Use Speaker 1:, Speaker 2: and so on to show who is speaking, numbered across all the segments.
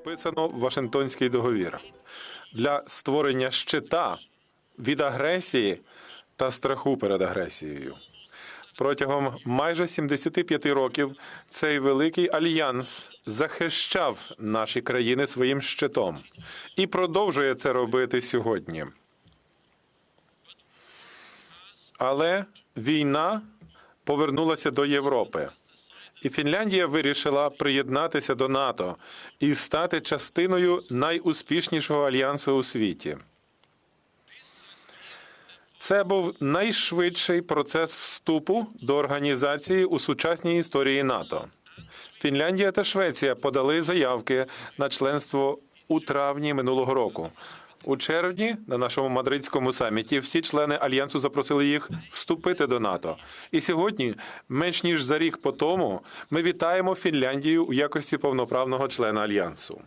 Speaker 1: вписано в Вашингтонський договір для створення щита від агресії та страху перед агресією. Протягом майже 75 років цей великий альянс захищав наші країни своїм щитом і продовжує це робити сьогодні. Але війна повернулася до Європи. І Фінляндія вирішила приєднатися до НАТО і стати частиною найуспішнішого альянсу у світі. Це був найшвидший процес вступу до організації у сучасній історії НАТО. Фінляндія та Швеція подали заявки на членство у травні минулого року. У червні на нашому мадридському саміті всі члени альянсу запросили їх вступити до НАТО. І сьогодні, менш ніж за рік по тому, ми вітаємо Фінляндію у якості повноправного члена альянсу.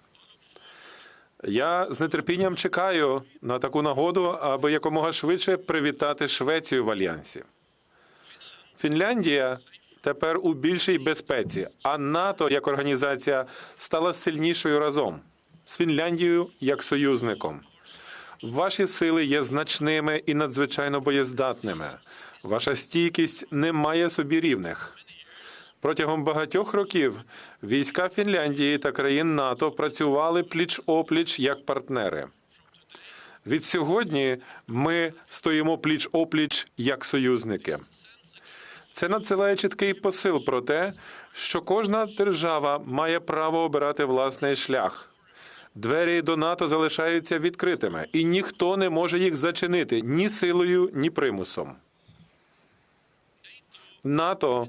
Speaker 1: Я з нетерпінням чекаю на таку нагоду, аби якомога швидше привітати Швецію в альянсі. Фінляндія тепер у більшій безпеці, а НАТО як організація стала сильнішою разом з Фінляндією як союзником. Ваші сили є значними і надзвичайно боєздатними. Ваша стійкість не має собі рівних. Протягом багатьох років війська Фінляндії та країн НАТО працювали пліч опліч як партнери. Від сьогодні ми стоїмо пліч опліч як союзники. Це надсилає чіткий посил про те, що кожна держава має право обирати власний шлях. Двері до НАТО залишаються відкритими, і ніхто не може їх зачинити ні силою, ні примусом. НАТО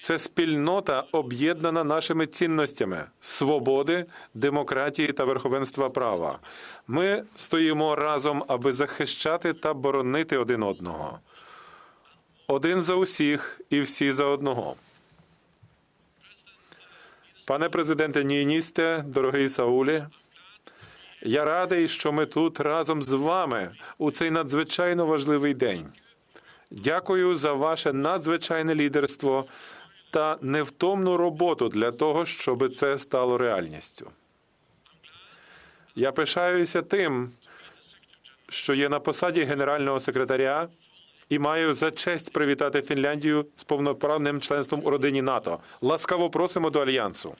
Speaker 1: це спільнота, об'єднана нашими цінностями свободи, демократії та верховенства права. Ми стоїмо разом, аби захищати та боронити один одного. Один за усіх і всі за одного. Пане президенте Ніністе, дорогий Саулі, я радий, що ми тут разом з вами у цей надзвичайно важливий день. Дякую за ваше надзвичайне лідерство та невтомну роботу для того, щоб це стало реальністю. Я пишаюся тим, що є на посаді генерального секретаря і маю за честь привітати Фінляндію з повноправним членством у родині НАТО. Ласкаво просимо до альянсу.